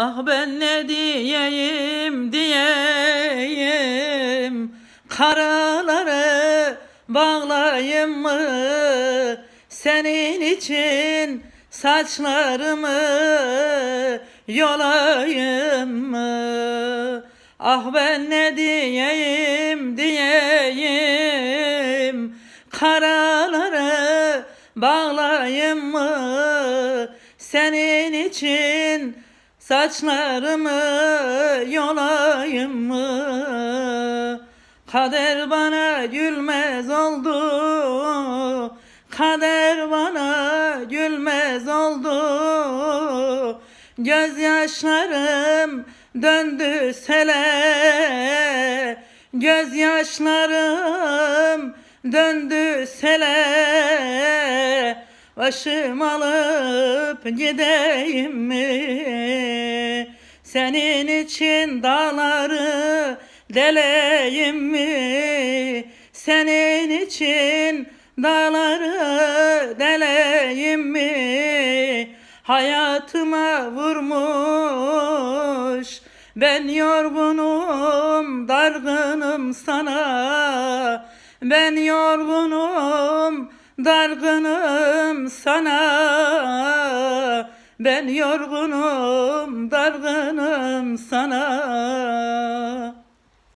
Ah ben ne diyeyim diyeyim? Karaları bağlayayım mı? Senin için saçlarımı yolayım mı? Ah ben ne diyeyim diyeyim? Karaları bağlayayım mı? Senin için saçlarımı yolayım mı? Kader bana gülmez oldu. Kader bana gülmez oldu. Gözyaşlarım döndü sele. Gözyaşlarım döndü sele. Başım alıp gideyim mi? Senin için dağları deleyim mi? Senin için dağları deleyim mi? Hayatıma vurmuş Ben yorgunum, dargınım sana Ben yorgunum, dargınım sana Ben yorgunum, dargınım sana